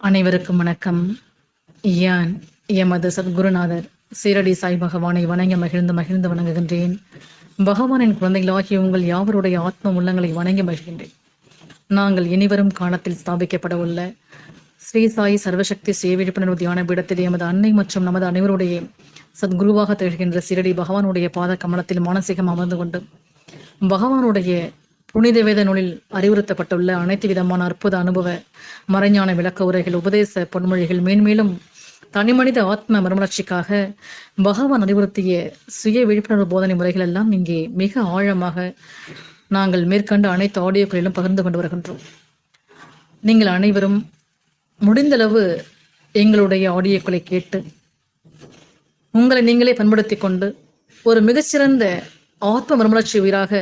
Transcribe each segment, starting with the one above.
அனைவருக்கும் வணக்கம். யான் எமது சத்குருநாதர் சீரடி சாய் பகவானை வணங்கி மகிழ்ந்து மகிழ்ந்து வணங்குகின்றேன். பகவானின் குழந்தைகளாகிய உங்கள் யாவருடைய ஆத்ம உள்ளங்களை வணங்கி மகிழ்கின்றேன். நாங்கள் இனிவரும் காலத்தில் ஸ்தாபிக்கப்பட உள்ள ஸ்ரீ சாய் சர்வசக்தி சேவை விழிப்புணர்வு தியான பீடத்தில் எமது அன்னை மற்றும் நமது அனைவருடைய சத்குருவாக திகழ்கின்ற சீரடி பகவானுடைய பாத கமலத்தில் மானசீகம் அமர்ந்து கொண்டு பகவானுடைய புனித வேத நூலில் அறிவுறுத்தப்பட்டுள்ள அனைத்து விதமான அற்புத அனுபவ மறைஞான விளக்க உரைகள் உபதேச பொன்மொழிகள் மேன்மேலும் தனிமனித ஆத்ம மறுமலர்ச்சிக்காக பகவான் அறிவுறுத்திய சுய விழிப்புணர்வு போதனை முறைகள் எல்லாம் இங்கே மிக ஆழமாக நாங்கள் மேற்கண்ட அனைத்து ஆடியோக்களிலும் பகிர்ந்து கொண்டு வருகின்றோம். நீங்கள் அனைவரும் முடிந்தளவு எங்களுடைய ஆடியோக்களை கேட்டு உங்களை நீங்களே பண்படுத்தி கொண்டு ஒரு மிகச்சிறந்த ஆத்ம மறுமலர்ச்சி உயிராக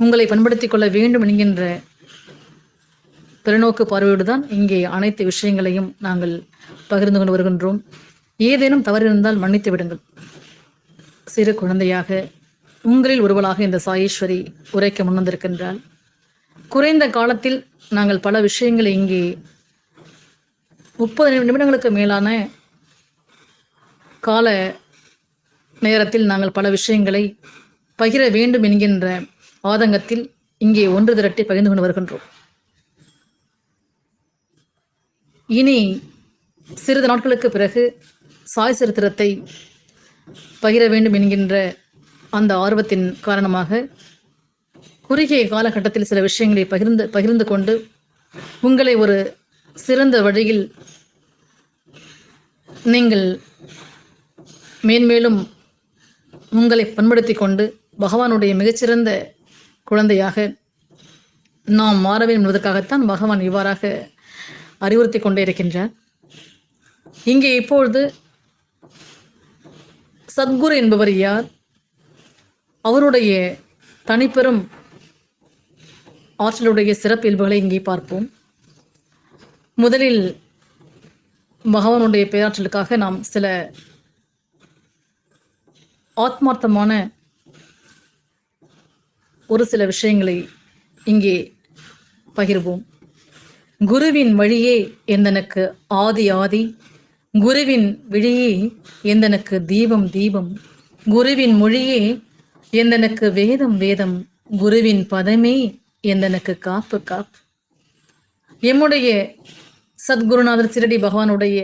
உங்களை பண்படுத்தி கொள்ள வேண்டும் என்கின்ற பிறநோக்கு பார்வையோடு தான் இங்கே அனைத்து விஷயங்களையும் நாங்கள் பகிர்ந்து கொண்டு வருகின்றோம். ஏதேனும் தவறு இருந்தால் மன்னித்து விடுங்கள். சிறு குழந்தையாக உங்களில் ஒருவளாக இந்த சாயேஸ்வரி உரைக்க முன்வந்திருக்கின்றால் குறைந்த காலத்தில் நாங்கள் பல விஷயங்களை இங்கே முப்பது நிமிடங்களுக்கு மேலான கால நேரத்தில் நாங்கள் பல விஷயங்களை பகிர வேண்டும் என்கின்ற ஆதங்கத்தில் இங்கே ஒன்று திரட்டி பகிர்ந்து கொண்டு வருகின்றோம். இனி சிறிது நாட்களுக்கு பிறகு சாய் சரித்திரத்தை பகிர வேண்டும் என்கின்ற அந்த ஆர்வத்தின் காரணமாக குறுகிய காலகட்டத்தில் சில விஷயங்களை பகிர்ந்து பகிர்ந்து கொண்டு உங்களை ஒரு சிறந்த வழியில் நீங்கள் மேன்மேலும் உங்களை பண்படுத்தி கொண்டு பகவானுடைய மிகச்சிறந்த குழந்தையாக நாம் மாற வேண்டும் என்பதற்காகத்தான் பகவான் இவ்வாறாக அறிவுறுத்தி கொண்டே இருக்கின்றார். இங்கே இப்பொழுது சத்குரு என்பவர் யார்? அவருடைய தனிப்பெரும் ஆற்றலுடைய சிறப்பியல்புகளை இங்கே பார்ப்போம். முதலில் பகவானுடைய பேராற்றலுக்காக நாம் சில ஆத்மார்த்தமான ஒரு சில விஷயங்களை இங்கே பகிர்வோம். குருவின் வழியே எந்தனுக்கு ஆதி ஆதி குருவின் விழியே எந்தனுக்கு தீபம் தீபம் குருவின் மொழியே எந்தனுக்கு வேதம் வேதம் குருவின் பதமே எந்தனுக்கு காப்பு காப்பு. எம்முடைய சத்குருநாதர் சிரடி பகவானுடைய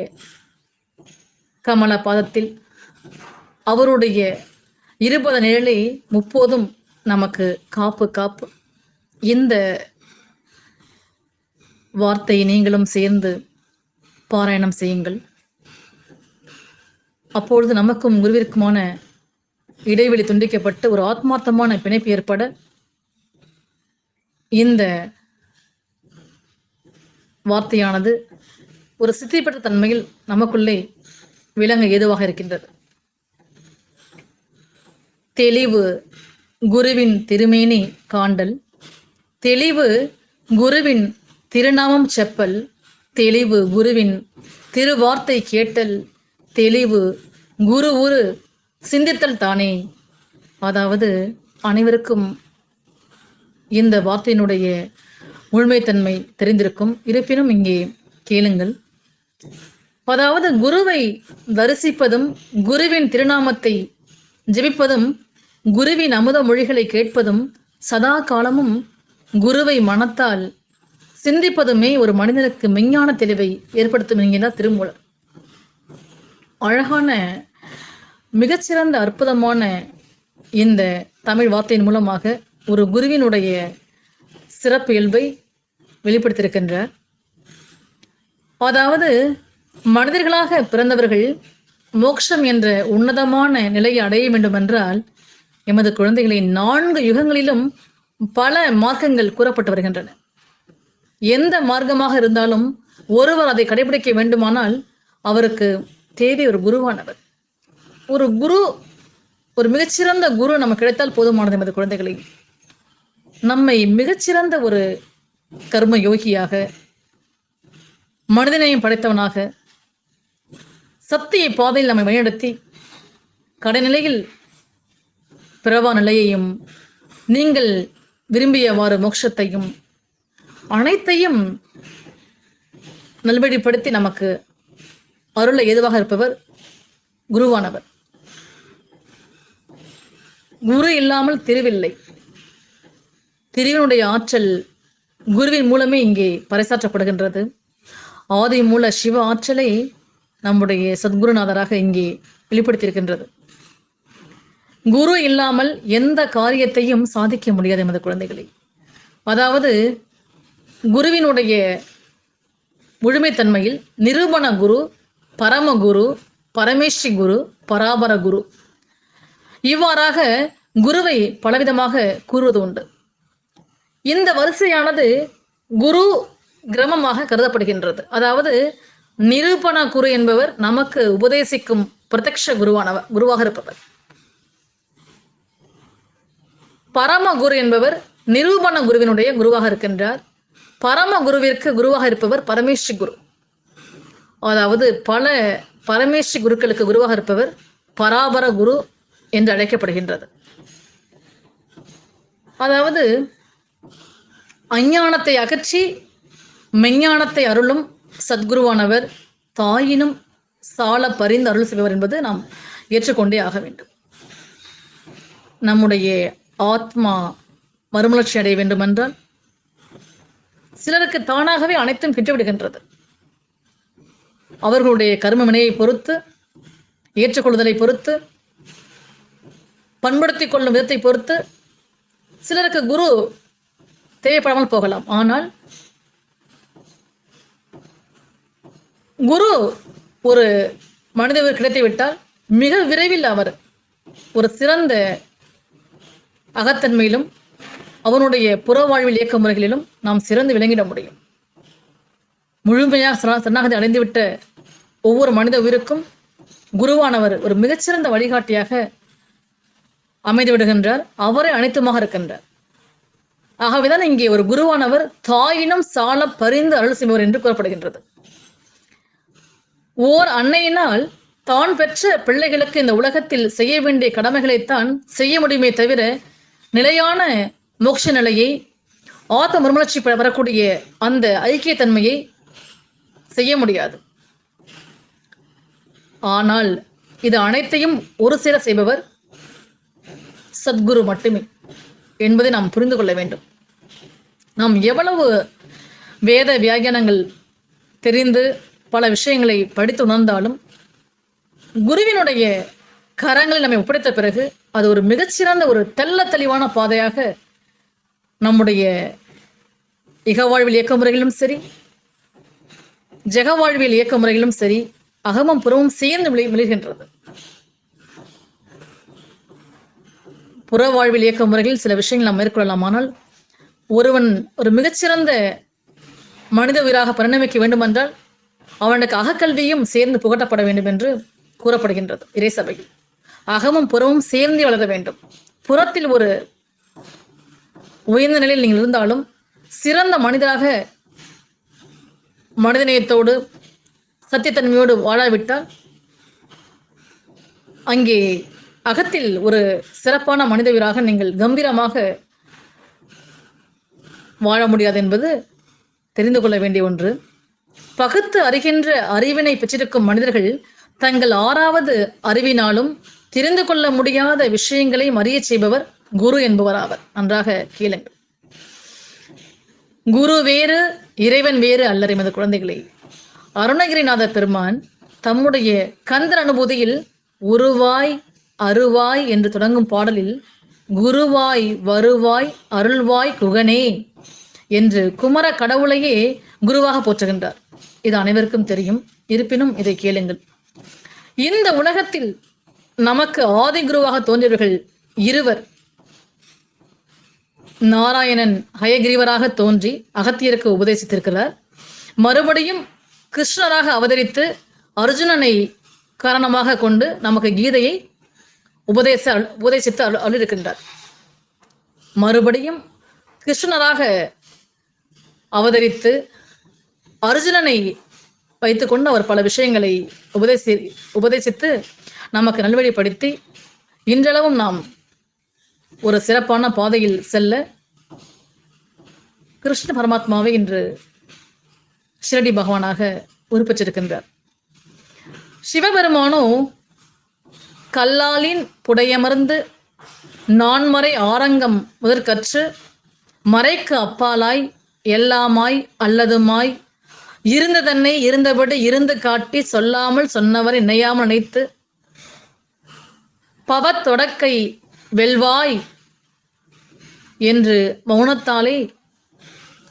கமல பாதத்தில் அவருடைய இருபது நிழலை முப்போதும் நமக்கு காப்பு காப்பு. இந்த வார்த்தையை நீங்களும் சேர்ந்து பாராயணம் செய்யுங்கள். அப்பொழுது நமக்கும் குருவிற்குமான இடைவெளி துண்டிக்கப்பட்டு ஒரு ஆத்மார்த்தமான பிணைப்பு ஏற்பட இந்த வார்த்தையானது ஒரு சித்தி பெற்ற தன்மையில் நமக்குள்ளே விளங்க ஏதுவாக இருக்கின்றது. தெளிவு குருவின் திருமேனி காண்டல். தெளிவு குருவின் திருநாமம் செப்பல். தெளிவு குருவின் திருவார்த்தை கேட்டல். தெளிவு குரு உரு சிந்தித்தல் தானே. அதாவது அனைவருக்கும் இந்த வார்த்தையினுடைய முழுமைத்தன்மை தெரிந்திருக்கும். இருப்பினும் இங்கே கேளுங்கள். அதாவது குருவை தரிசிப்பதும் குருவின் திருநாமத்தை ஜெபிப்பதும் குருவின் அமுத மொழிகளை கேட்பதும் சதா காலமும் குருவை மனத்தால் சிந்திப்பதுமே ஒரு மனிதனுக்கு மெஞ்ஞான தெளிவை ஏற்படுத்தும் என்கிறார் திருமூலர். அழகான மிகச்சிறந்த அற்புதமான இந்த தமிழ் வார்த்தையின் மூலமாக ஒரு குருவினுடைய சிறப்பு இயல்பை வெளிப்படுத்தியிருக்கின்றார். அதாவது மனிதர்களாக பிறந்தவர்கள் மோட்சம் என்ற உன்னதமான நிலையை அடைய வேண்டும் என்றால் எமது குழந்தைகளை நான்கு யுகங்களிலும் பல மார்க்கங்கள் கூறப்பட்டு வருகின்றன. எந்த மார்க்கமாக இருந்தாலும் ஒருவர் அதை கடைபிடிக்க வேண்டுமானால் அவருக்கு தேவை ஒரு குருவானவர். ஒரு குரு ஒரு மிகச்சிறந்த குரு நமக்கு கிடைத்தால் போதுமானது எமது குழந்தைகளை. நம்மை மிகச்சிறந்த ஒரு கர்ம யோகியாக மனிதனையும் படைத்தவனாக சத்திய பாதையில் நம்மை வழிநடத்தி கடைநிலையில் பிறவா நிலையையும் நீங்கள் விரும்பியவாறு மோட்சத்தையும் அனைத்தையும் நல்வழிப்படுத்தி நமக்கு அருள ஏதுவாக இருப்பவர் குருவானவர். குரு இல்லாமல் திருவில்லை. திருவினுடைய ஆற்றல் குருவின் மூலமே இங்கே பறைசாற்றப்படுகின்றது. ஆதி மூல சிவ ஆற்றலை நம்முடைய சத்குருநாதராக இங்கே வெளிப்படுத்தியிருக்கின்றது. குரு இல்லாமல் எந்த காரியத்தையும் சாதிக்க முடியாது எமது குழந்தைகளை. அதாவது குருவினுடைய முழுமைத்தன்மையில் நிரூபண குரு பரமகுரு பரமேஸ்வரி குரு பராபர குரு. இவ்வாறாக குருவை பலவிதமாக கூறுவது உண்டு. இந்த வரிசையானது குரு கிரமமாக கருதப்படுகின்றது. அதாவது நிரூபண குரு என்பவர் நமக்கு உபதேசிக்கும் பிரத்யக்ஷ குருவானவர் குருவாக இருப்பவர். பரமகுரு என்பவர் நிரூபண குருவினுடைய குருவாக இருக்கின்றார். பரம குருவிற்கு குருவாக இருப்பவர் பரமேஸ்வரி குரு. அதாவது பல பரமேஸ்வரி குருக்களுக்கு குருவாக இருப்பவர் பராபர குரு என்று அழைக்கப்படுகின்றது. அதாவது அஞ்ஞானத்தை அகற்றி மெஞ்ஞானத்தை அருளும் சத்குருவானவர் தாயினும் சால பரிந்து அருள் செய்வர் என்பது நாம் ஏற்றுக்கொண்டே ஆக வேண்டும். நம்முடைய ஆத்மா மறுமலர்ச்சி அடைய வேண்டுமென்றால் சிலருக்கு தானாகவே அனைத்தும் கிட்டுவிடுகின்றது. அவர்களுடைய கர்ம வினையை பொறுத்து ஏற்றுக்கொள்ளுதலை பொறுத்து பண்படுத்திக் கொள்ளும் விதத்தை பொறுத்து சிலருக்கு குரு தேவைப்படாமல் போகலாம். ஆனால் குரு ஒரு மனிதவர் கிடைத்து விட்டால் மிக விரைவில் அவர் ஒரு சிறந்த அகத்தன்மையிலும் அவனுடைய புற வாழ்வில் இயக்க முறைகளிலும் நாம் சிறந்து விளங்கிட முடியும். முழுமையாக சரணாகதி அடைந்துவிட்ட ஒவ்வொரு மனித உயிருக்கும் குருவானவர் ஒரு மிகச்சிறந்த வழிகாட்டியாக அமைந்து விடுகின்றார் அவரே அனைத்துமாக இருக்கின்றார். ஆகவேதான் இங்கே ஒரு குருவானவர் தாயினம் சால பரிந்து அருள் செய்வர் என்று கூறப்படுகின்றது. ஓர் அன்னையினால் தான் பெற்ற பிள்ளைகளுக்கு இந்த உலகத்தில் செய்ய வேண்டிய கடமைகளைத்தான் செய்ய முடியுமே தவிர நிலையான மோட்ச நிலையை ஆத்த மறுமலர்ச்சி வரக்கூடிய அந்த ஐக்கியத்தன்மையை செய்ய முடியாது. ஆனால் இது அனைத்தையும் ஒரு சேர செய்பவர் சத்குரு மட்டுமே என்பதை நாம் புரிந்து கொள்ள வேண்டும். நாம் எவ்வளவு வேத வியாகியானங்கள் தெரிந்து பல விஷயங்களை படித்து உணர்ந்தாலும் குருவினுடைய கரங்களில் நம்மை ஒப்படைத்த பிறகு அது ஒரு மிகச்சிறந்த ஒரு தெல்ல தெளிவான பாதையாக நம்முடைய இகவாழ்வில் இயக்க முறைகளும் சரி ஜெக வாழ்வியல் இயக்க முறைகளும் சரி அகமும் புறமும் சேர்ந்து விளை விளைகின்றது. புற வாழ்வில் இயக்க முறைகளில் சில விஷயங்கள் நாம் மேற்கொள்ளலாம். ஆனால் ஒருவன் ஒரு மிகச்சிறந்த மனித உயிராக பரிணமிக்க வேண்டுமென்றால் அவனுக்கு அகக்கல்வியும் சேர்ந்து புகட்டப்பட வேண்டும் என்று கூறப்படுகின்றது இறை சபையில் அகமும் புறமும் சேர்ந்து வளர வேண்டும். புறத்தில் ஒரு உயர்ந்த நிலையில் நீங்கள் இருந்தாலும் சிறந்த மனிதராக மனிதநேயத்தோடு சத்தியத்தன்மையோடு வாழாவிட்டால் அங்கே அகத்தில் ஒரு சிறப்பான மனித நீங்கள் கம்பீரமாக வாழ முடியாது என்பது தெரிந்து கொள்ள வேண்டிய ஒன்று. பகுத்து அறிகின்ற அறிவினை பெற்றிருக்கும் மனிதர்கள் தங்கள் ஆறாவது அறிவினாலும் தெரிந்து கொள்ள முடியாத விஷயங்களை மறிய செய்பவர் குரு என்பவர் ஆவர் நன்றாக கேளுங்கள் குரு வேறு இறைவன் வேறு அல்லர் எமது குழந்தைகளே. அருணகிரிநாத பெருமான் தம்முடைய கந்தர் அனுபூதியில் உருவாய் அருவாய் என்று தொடங்கும் பாடலில் குருவாய் வருவாய் அருள்வாய் குகனே என்று குமர கடவுளையே குருவாக போற்றுகின்றார். இது அனைவருக்கும் தெரியும். இருப்பினும் இதை கேளுங்கள். இந்த உலகத்தில் நமக்கு ஆதி குருவாக தோன்றியவர்கள் இருவர். நாராயணன் ஹயகிரீவராக தோன்றி அகத்தியருக்கு உபதேசித்திருக்கிறார். மறுபடியும் கிருஷ்ணராக அவதரித்து அர்ஜுனனை காரணமாக கொண்டு நமக்கு கீதையை உபதேச உபதேசித்து அழு அருளிருக்கின்றார் மறுபடியும் கிருஷ்ணராக அவதரித்து அர்ஜுனனை வைத்துக்கொண்டு அவர் பல விஷயங்களை உபதேசி உபதேசித்து நமக்கு நல்வழிப்படுத்தி இன்றளவும் நாம் ஒரு சிறப்பான பாதையில் செல்ல கிருஷ்ண பரமாத்மாவை இன்று ஷிரடி பகவானாக உருப்பெற்றிருக்கின்றார் சிவபெருமானோ கல்லாலின் புடையமர்ந்து நான்மறை ஆரங்கம் முதற்கற்று மறைக்கு அப்பாலாய் எல்லாமாய் அல்லதுமாய் இருந்ததன்னை இருந்தபடி இருந்து காட்டி சொல்லாமல் சொன்னவரை நினையாமல் நினைத்து பவத்தொடக்கை வெல்வாய் என்று மௌனத்தாலே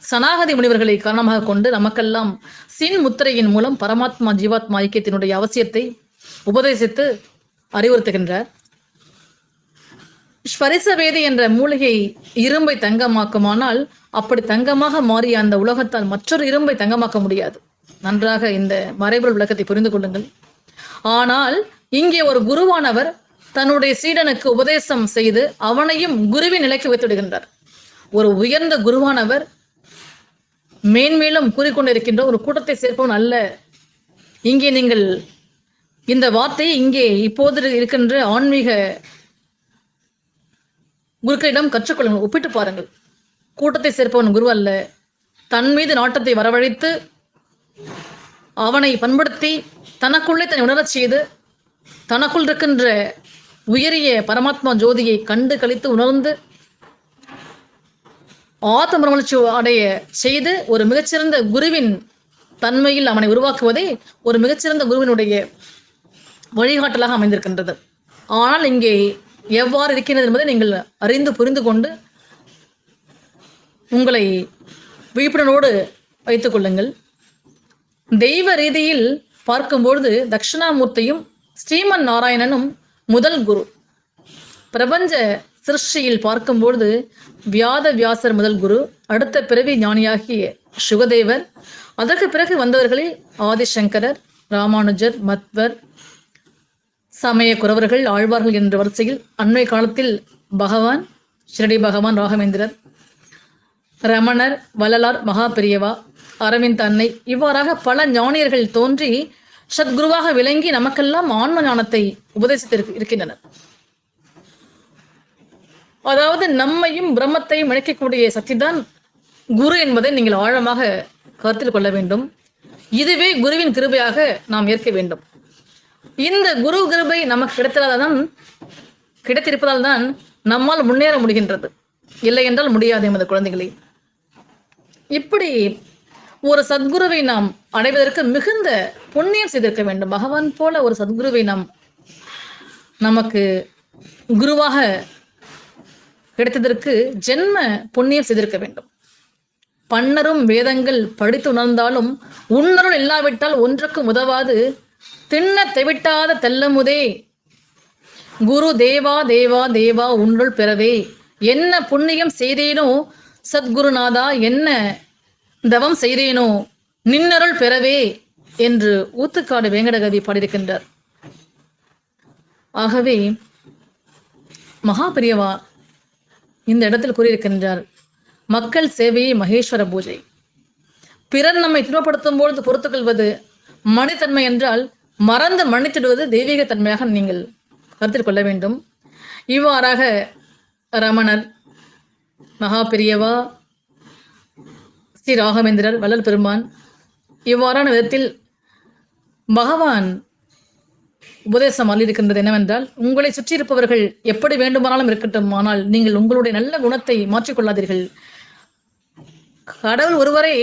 சனாகதி முனிவர்களை காரணமாக கொண்டு நமக்கெல்லாம் சின் முத்திரையின் மூலம் பரமாத்மா ஜீவாத்மா ஐக்கியத்தினுடைய அவசியத்தை உபதேசித்து அறிவுறுத்துகின்றார். ஸ்பரிசவேதி என்ற மூலிகை இரும்பை தங்கமாக்குமானால் அப்படி தங்கமாக மாறிய அந்த உலகத்தால் மற்றொரு இரும்பை தங்கமாக்க முடியாது. நன்றாக இந்த மறைபொருள் விளக்கத்தை புரிந்து கொள்ளுங்கள். ஆனால் இங்கே ஒரு குருவானவர் தன்னுடைய சீடனுக்கு உபதேசம் செய்து அவனையும் குருவின் நிலைக்கு வைத்து விடுகின்றார் ஒரு உயர்ந்த குருவானவர் மேன்மேலும் கூறிக்கொண்டிருக்கின்ற ஒரு கூட்டத்தை சேர்ப்பவன் அல்ல. இங்கே நீங்கள் இந்த வார்த்தையை இங்கே இப்போது இருக்கின்ற ஆன்மீக குருக்களிடம் கற்றுக்கொள்ளுங்கள். ஒப்பிட்டு பாருங்கள். கூட்டத்தை சேர்ப்பவன் குரு அல்ல. தன் மீது நாட்டத்தை வரவழைத்து அவனை பண்படுத்தி தனக்குள்ளே தன்னை உணரச் செய்து தனக்குள் இருக்கின்ற உயரிய பரமாத்மா ஜோதியை கண்டு கழித்து உணர்ந்து ஆத்ம பிரமலர்ச்சி அடைய செய்து ஒரு மிகச்சிறந்த குருவின் தன்மையில் அவனை உருவாக்குவதே ஒரு மிகச்சிறந்த குருவினுடைய வழிகாட்டலாக அமைந்திருக்கின்றது. ஆனால் இங்கே எவ்வாறு இருக்கிறது என்பதை நீங்கள் அறிந்து புரிந்து கொண்டு உங்களை விழிப்புணர்வோடு வைத்துக் கொள்ளுங்கள். தெய்வ ரீதியில் பார்க்கும்பொழுது தட்சிணாமூர்த்தியும் ஸ்ரீமன் நாராயணனும் முதல் குரு. பிரபஞ்ச சிருஷ்டியில் பார்க்கும்பொழுது வியாத வியாசர் முதல் குரு அடுத்த பிறவி ஞானியாகிய சுகதேவர் அதற்கு பிறகு வந்தவர்களில் ஆதிசங்கரர் ராமானுஜர் மத்வர் சமய குறவர்கள் ஆழ்வார்கள் என்ற வரிசையில் அண்மை காலத்தில் பகவான் ஷிரடி பகவான் ராகவேந்திரர் ரமணர் வள்ளலார் மகாபிரியவா அரவிந்த் அன்னை இவ்வாறாக பல ஞானியர்கள் தோன்றி சத்குருவாக விளங்கி நமக்கெல்லாம் ஆன்ம ஞானத்தை உபதேசித்து இருக்கின்றனர். அதாவது நம்மையும் பிரம்மத்தையும் இணைக்கக்கூடிய சக்திதான் குரு என்பதை நீங்கள் ஆழமாக கருத்தில் கொள்ள வேண்டும். இதுவே குருவின் கிருபையாக நாம் ஏற்க வேண்டும். இந்த குரு கிருபை நமக்கு கிடைத்ததால் தான் கிடைத்திருப்பதால் தான் நம்மால் முன்னேற முடிகின்றது. இல்லை என்றால் முடியாது எமது குழந்தைகளே. இப்படி ஒரு சத்குருவை நாம் அடைவதற்கு மிகுந்த புண்ணியம் செய்திருக்க வேண்டும். பகவான் போல ஒரு சத்குருவை நாம் நமக்கு குருவாக கிடைத்ததற்கு ஜென்ம புண்ணியம் செய்திருக்க வேண்டும். பன்னரும் வேதங்கள் படித்து உணர்ந்தாலும் உன்னருள் இல்லாவிட்டால் ஒன்றுக்கும் உதவாது. திண்ண தெவிட்டாத தெல்லமுதே. குரு தேவா தேவா தேவா உன்னுள் பெறவே. என்ன புண்ணியம் செய்தேனோ சத்குருநாதா என்ன தவம் செய்தேனோ? நின்னருள் பெறவே என்று ஊத்துக்காடு வேங்கடகவி பாடியிருக்கின்றார். ஆகவே மகாபிரியவா இந்த இடத்தில் கூறியிருக்கின்றார் மக்கள் சேவையை மகேஸ்வர பூஜை. பிறர் நம்மை துன்பப்படுத்தும் பொழுது பொறுத்துக்கொள்வது மனிதன்மை என்றால் மறந்து மன்னித்திடுவது தெய்வீக தன்மையாக நீங்கள் கருத்தில் கொள்ள வேண்டும். இவ்வாறாக ரமணர் மகாபிரியவா ஸ்ரீ ராகவேந்திரர் வள்ளல் பெருமான். இவ்வாறான விதத்தில் பகவான் உபதேசம் இருக்கின்றது என்னவென்றால் உங்களை சுற்றி இருப்பவர்கள் எப்படி வேண்டுமானாலும் இருக்கட்டும் ஆனால் நீங்கள் உங்களுடைய நல்ல குணத்தை மாற்றிக்கொள்ளாதீர்கள் கடவுள் ஒருவரே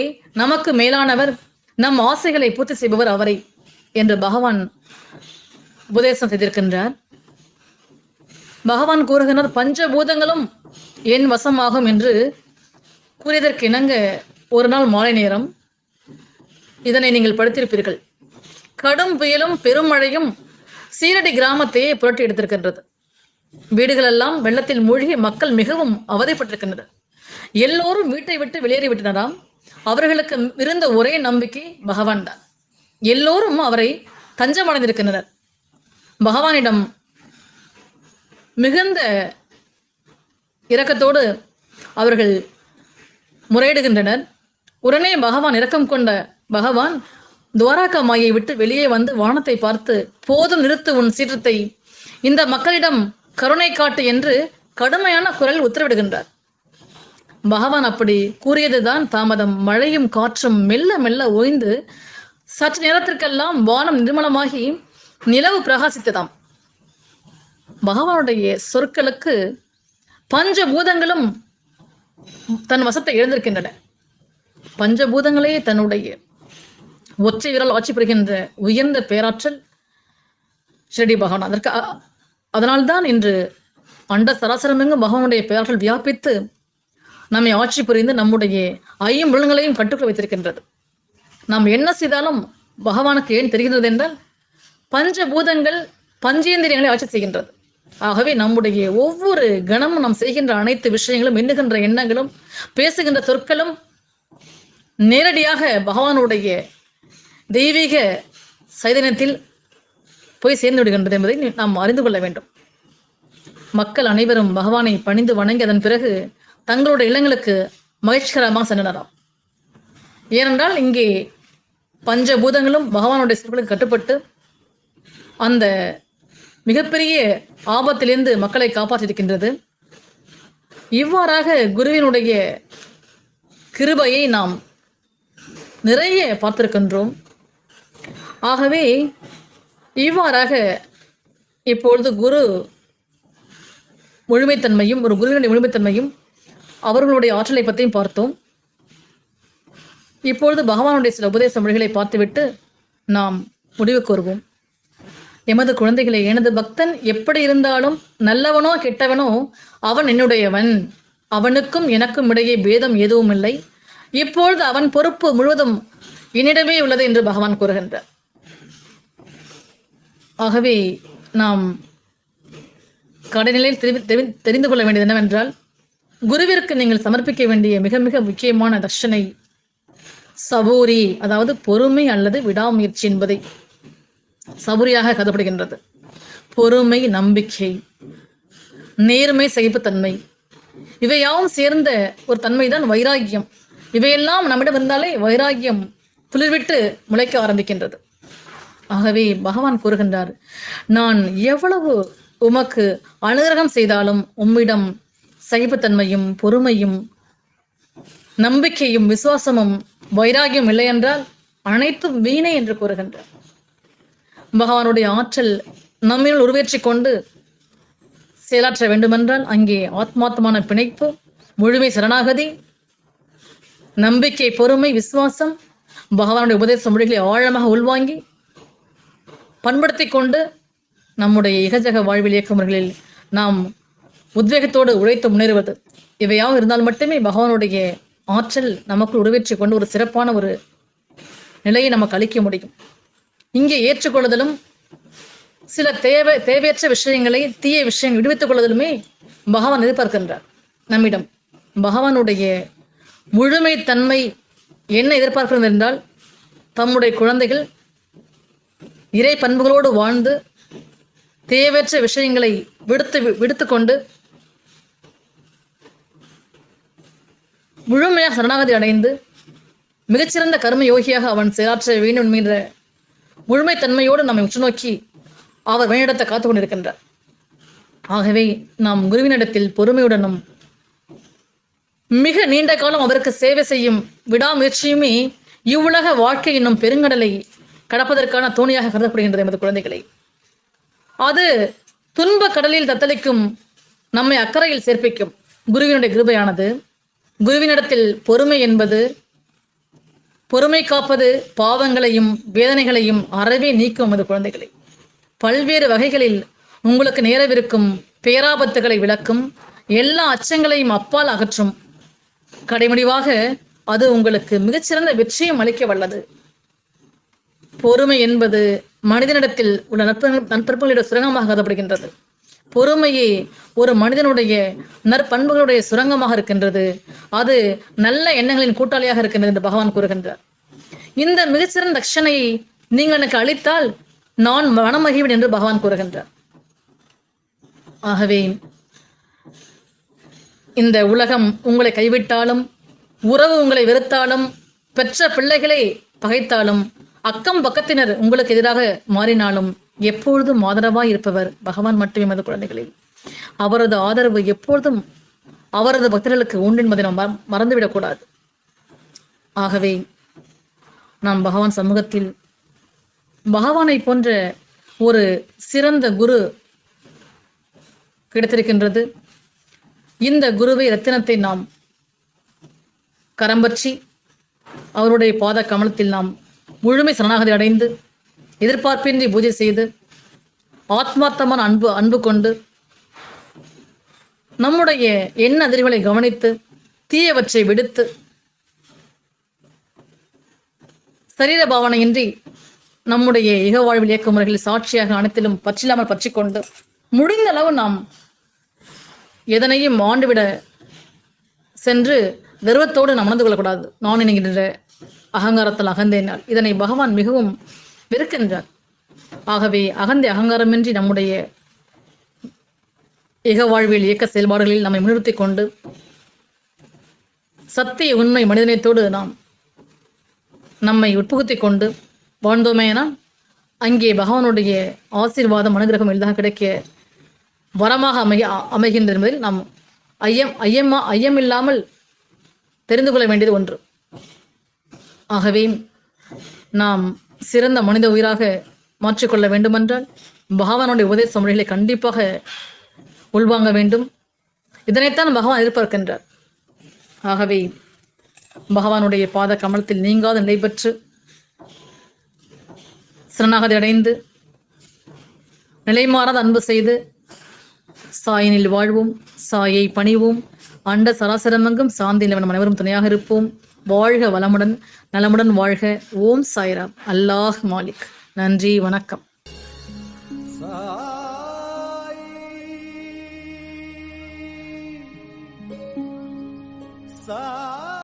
நமக்கு மேலானவர் நம் ஆசைகளை பூர்த்தி செய்பவர் அவரை என்று பகவான் உபதேசம் செய்திருக்கின்றார். பகவான் கூறுகின்றார் பஞ்சபூதங்களும் என் வசமாகும் என்று கூறியதற்கு இணங்க ஒரு நாள் மாலை நேரம். இதனை நீங்கள் படித்திருப்பீர்கள். கடும் புயலும் பெருமழையும் சீரடி கிராமத்தையே புரட்டி எடுத்திருக்கின்றது. வீடுகள் எல்லாம் வெள்ளத்தில் மூழ்கி மக்கள் மிகவும் அவதிப்பட்டிருக்கின்றனர் எல்லோரும் வீட்டை விட்டு வெளியேறிவிட்டனராம் அவர்களுக்கு இருந்த ஒரே நம்பிக்கை பகவான் தான். எல்லோரும் அவரை தஞ்சம் அடைந்திருக்கின்றனர் பகவானிடம் மிகுந்த இரக்கத்தோடு அவர்கள் முறையிடுகின்றனர். உடனே பகவான் இரக்கம் கொண்ட பகவான் துவாராகா மாயை விட்டு வெளியே வந்து வானத்தை பார்த்து போதும் நிறுத்து உன் சீற்றத்தை. இந்த மக்களிடம் கருணை காட்டு என்று கடுமையான குரல் உத்தரவிடுகின்றார். பகவான் அப்படி கூறியதுதான் தாமதம். மழையும் காற்றும் மெல்ல மெல்ல ஓய்ந்து சற்று நேரத்திற்கெல்லாம் வானம் நிர்மலமாகி நிலவு பிரகாசித்ததாம். பகவானுடைய சொற்களுக்கு பஞ்ச பூதங்களும் தன் வசத்தை எழுந்திருக்கின்றன. பஞ்சபூதங்களே தன்னுடைய ஒற்றை விரல் ஆட்சி புரிகின்ற உயர்ந்த பேராற்றல் ஷிரடி பகவான். அதற்கு அதனால்தான் இன்று அண்ட சராசரமெங்கும் பகவானுடைய பேராற்றல் வியாபித்து நம்மை ஆட்சி புரிந்து நம்முடைய ஐம்புலன்களையும் கட்டுக்குள் வைத்திருக்கின்றது. நாம் என்ன செய்தாலும் பகவானுக்கு ஏன் தெரிகின்றது என்றால் பஞ்சபூதங்கள் பஞ்சேந்திரியங்களை ஆட்சி செய்கின்றது. ஆகவே நம்முடைய ஒவ்வொரு கணமும் நாம் செய்கின்ற அனைத்து விஷயங்களும் எண்ணுகின்ற எண்ணங்களும் பேசுகின்ற சொற்களும் நேரடியாக பகவானுடைய தெய்வீக சைதன்யத்தில் போய் சேர்ந்து விடுகின்றது என்பதை நாம் அறிந்து கொள்ள வேண்டும். மக்கள் அனைவரும் பகவானை பணிந்து வணங்கி அதன் பிறகு தங்களுடைய இல்லங்களுக்கு மகிழ்ச்சிகரமாக சென்றனராம். ஏனென்றால் இங்கே பஞ்சபூதங்களும் பகவானுடைய சொற்களுக்கு கட்டுப்பட்டு அந்த மிகப்பெரிய ஆபத்திலிருந்து மக்களை காப்பாற்றியிருக்கின்றது. இவ்வாறாக குருவினுடைய கிருபையை நாம் நிறைய பார்த்திருக்கின்றோம். ஆகவே இவ்வாறாக இப்பொழுது குரு முழுமைத்தன்மையும் ஒரு குருவினுடைய முழுமைத்தன்மையும் அவர்களுடைய ஆற்றலை பற்றியும் பார்த்தோம். இப்பொழுது பகவானுடைய சில உபதேச மொழிகளை பார்த்துவிட்டு நாம் முடிவு கூறுவோம் எமது குழந்தைகளை எனது பக்தன் எப்படி இருந்தாலும் நல்லவனோ கெட்டவனோ அவன் என்னுடையவன். அவனுக்கும் எனக்கும் இடையே பேதம் எதுவும் இல்லை. இப்பொழுது அவன் பொறுப்பு முழுவதும் என்னிடமே உள்ளது என்று பகவான் கூறுகின்றார். ஆகவே நாம் கடைநிலையில் தெரிவி தெரிந்து கொள்ள வேண்டியது என்னவென்றால் குருவிற்கு நீங்கள் சமர்ப்பிக்க வேண்டிய மிக மிக முக்கியமான தர்ஷனை சபூரி அதாவது பொறுமை அல்லது விடாமுயற்சி என்பதை சபூரியாக கருதப்படுகின்றது. பொறுமை நம்பிக்கை நேர்மை சகிப்புத்தன்மை இவையாவும் சேர்ந்த ஒரு தன்மைதான் வைராக்கியம். இவையெல்லாம் நம்மிடம் இருந்தாலே வைராகியம் துளிர்விட்டு முளைக்க ஆரம்பிக்கின்றது. ஆகவே பகவான் கூறுகின்றார் நான் எவ்வளவு உமக்கு அனுகிரகம் செய்தாலும் உம்மிடம் சகிப்புத்தன்மையும் பொறுமையும் நம்பிக்கையும் விசுவாசமும் வைராகியம் இல்லை என்றால் அனைத்தும் வீணை என்று கூறுகின்றார். பகவானுடைய ஆற்றல் நம்மில் உருவேற்றிக் கொண்டு செயலாற்ற வேண்டுமென்றால் அங்கே ஆத்மாத்தமான பிணைப்பு முழுமை சரணாகதி நம்பிக்கை பொறுமை விசுவாசம் பகவானுடைய உபதேச மொழிகளை ஆழமாக உள்வாங்கி பண்படுத்தி கொண்டு நம்முடைய இகஜக வாழ்வில் இயக்கமுறைகளில் நாம் உத்வேகத்தோடு உழைத்து முன்னேறுவது. இவையாக இருந்தால் மட்டுமே பகவானுடைய ஆற்றல் நமக்குள் உருவேற்றி கொண்டு ஒரு சிறப்பான ஒரு நிலையை நமக்கு அளிக்க முடியும். இங்கே ஏற்றுக்கொள்ளுதலும் சில தேவை தேவையற்ற விஷயங்களை தீய விஷயங்கள் விடுவித்துக் கொள்வதிலுமே பகவான் எதிர்பார்க்கின்றார். நம்மிடம் பகவானுடைய முழுமை தன்மை என்ன எதிர்பார்க்கிறது என்றால் தம்முடைய குழந்தைகள் இறை பண்புகளோடு வாழ்ந்து தேவையற்ற விஷயங்களை விடுத்து விடுத்துக்கொண்டு முழுமையாக சரணாகதி அடைந்து மிகச்சிறந்த கர்ம யோகியாக அவன் செயலாற்ற வேண்டும் என்கின்ற முழுமைத்தன்மையோடு நம்மை உற்று நோக்கி அவர் வழிநடத்த காத்து கொண்டிருக்கின்றார் ஆகவே நாம் குருவினிடத்தில் பொறுமையுடனும் மிக நீண்ட காலம் அவருக்கு சேவை செய்யும் விடாமுயற்சியுமே இவ்வுலக வாழ்க்கை என்னும் பெருங்கடலை கடப்பதற்கான தோணியாக கருதப்படுகின்றது எமது குழந்தைகளை. அது துன்ப கடலில் தத்தளிக்கும் நம்மை அக்கறையில் சேர்ப்பிக்கும் குருவினுடைய கிருபையானது. குருவினிடத்தில் பொறுமை என்பது பொறுமை காப்பது பாவங்களையும் வேதனைகளையும் அறவே நீக்கும் எமது குழந்தைகளை. பல்வேறு வகைகளில் உங்களுக்கு நேரவிருக்கும் பேராபத்துகளை விளக்கும் எல்லா அச்சங்களையும் அப்பால் அகற்றும் கடைமுடிவாக அது உங்களுக்கு மிகச்சிறந்த வெற்றியும் அளிக்க வல்லது. பொறுமை என்பது மனிதனிடத்தில் உள்ள நட்பு நற்பண்புகளுடைய சுரங்கமாக கருதப்படுகின்றது பொறுமையே ஒரு மனிதனுடைய நற்பண்புகளுடைய சுரங்கமாக இருக்கின்றது. அது நல்ல எண்ணங்களின் கூட்டாளியாக இருக்கின்றது என்று பகவான் கூறுகின்றார். இந்த மிகச்சிறந்த தட்சணையை நீங்கள் எனக்கு அளித்தால் நான் மனமகிழ்வேன் என்று பகவான் கூறுகின்றார். ஆகவே இந்த உலகம் உங்களை கைவிட்டாலும் உறவு உங்களை வெறுத்தாலும் பெற்ற பிள்ளைகளை பகைத்தாலும் அக்கம் பக்கத்தினர் உங்களுக்கு எதிராக மாறினாலும் எப்பொழுதும் ஆதரவாய் இருப்பவர் பகவான் மட்டுமே எமது குழந்தைகளே அவரது ஆதரவு எப்பொழுதும் அவரது பக்தர்களுக்கு உண்டு என்பதை நாம் மறந்துவிடக்கூடாது. ஆகவே நாம் பகவான் சமூகத்தில் பகவானை போன்ற ஒரு சிறந்த குரு கிடைத்திருக்கின்றது. இந்த குருவை ரத்தினத்தை நாம் கரம்பற்றி அவருடைய பாத கமலத்தில் நாம் முழுமை சரணாகதி அடைந்து எதிர்பார்ப்பின்றி பூஜை செய்து ஆத்மார்த்தமான அன்பு அன்பு கொண்டு நம்முடைய எண்ண அதிர்வுகளை கவனித்து தீயவற்றை விடுத்து சரீர பாவனையின்றி நம்முடைய இக வாழ்வில் இயக்க முறைகளில் சாட்சியாக அனைத்திலும் பற்றில்லாமல் பற்றிக்கொண்டு முடிந்த அளவு நாம் எதனையும் மாண்டுவிட சென்று கர்வத்தோடு நாம் உணர்ந்து கொள்ளக்கூடாது. நான் என்கின்ற அகங்காரத்தில் அகந்தேனால் இதனை பகவான் மிகவும் வெறுக்கின்றார். ஆகவே அகந்தை அகங்காரமின்றி நம்முடைய இக வாழ்வியல் இயக்க செயல்பாடுகளில் நம்மை முன்னிறுத்திக் கொண்டு சத்திய உண்மை மனிதனத்தோடு நாம் நம்மை உட்புகுத்தி கொண்டு வாழ்ந்தோமேனால் அங்கே பகவானுடைய ஆசீர்வாதம் அனுகிரகம் எளிதாக கிடைக்க வரமாக அமைய அமைகின்றது என்பதில் நாம் ஐயம் ஐயமா இல்லாமல் தெரிந்து கொள்ள வேண்டியது ஒன்று. ஆகவே நாம் சிறந்த மனித உயிராக மாற்றிக்கொள்ள வேண்டுமென்றால் பகவானுடைய உபதேச முறைகளை கண்டிப்பாக உள்வாங்க வேண்டும். இதனைத்தான் பகவான் எதிர்பார்க்கின்றார். ஆகவே பகவானுடைய பாத கமலத்தில் நீங்காத நிலை பெற்று சரணாகதி அடைந்து நிலைமாறாத அன்பு செய்து சாயினில் வாழ்வோம் சாயை பணிவோம். அண்ட சராசரமங்கும் சாந்தி நிலவனம் அனைவரும் துணையாக இருப்போம். வாழ்க வளமுடன் நலமுடன் வாழ்க. ஓம் சாய்ராம். அல்லாஹ் மாலிக். நன்றி வணக்கம்.